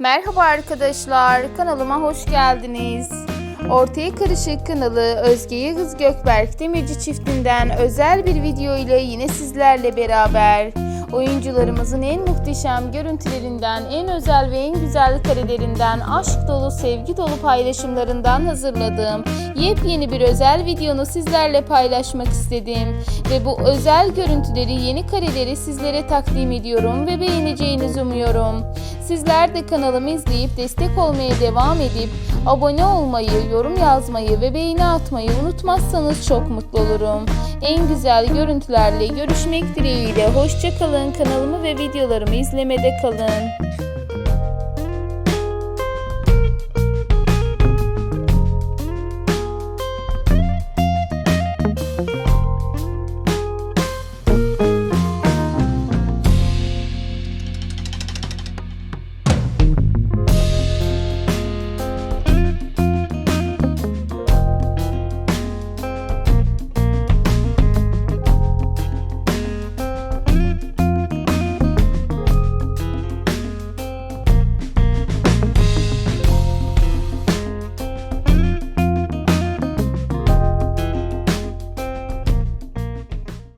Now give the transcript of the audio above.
Merhaba arkadaşlar, kanalıma hoş geldiniz. Ortaya Karışık kanalı Özge Yağız Gökberk Demirci çiftinden özel bir video ile yine sizlerle beraber. Oyuncularımızın en muhteşem görüntülerinden, en özel ve en güzel karelerinden, aşk dolu, sevgi dolu paylaşımlarından hazırladığım yepyeni bir özel videonu sizlerle paylaşmak istedim. Ve bu özel görüntüleri, yeni kareleri sizlere takdim ediyorum ve beğeneceğinizi umuyorum. Sizler de kanalımı izleyip destek olmaya devam edip abone olmayı, yorum yazmayı ve beğeni atmayı unutmazsanız çok mutlu olurum. En güzel görüntülerle görüşmek dileğiyle. Hoşçakalın. Kanalımı ve videolarımı izlemede kalın.